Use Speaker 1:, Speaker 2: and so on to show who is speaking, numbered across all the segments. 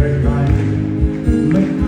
Speaker 1: everybody. Look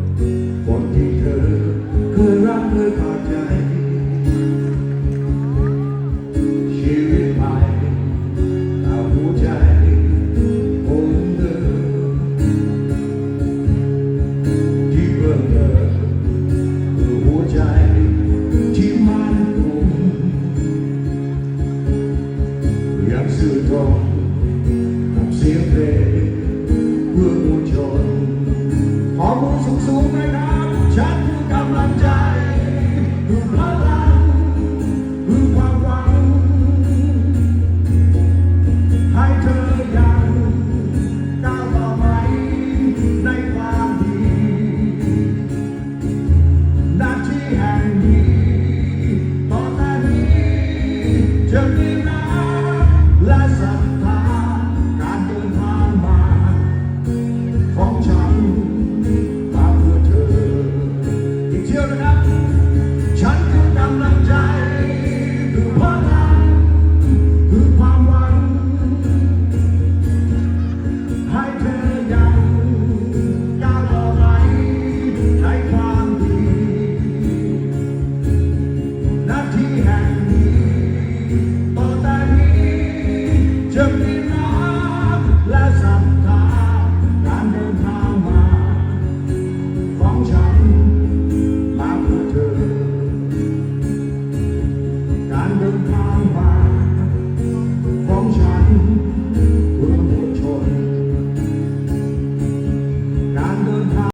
Speaker 1: ขอมือสูงๆนะครับ ฉันคือกำลังใจ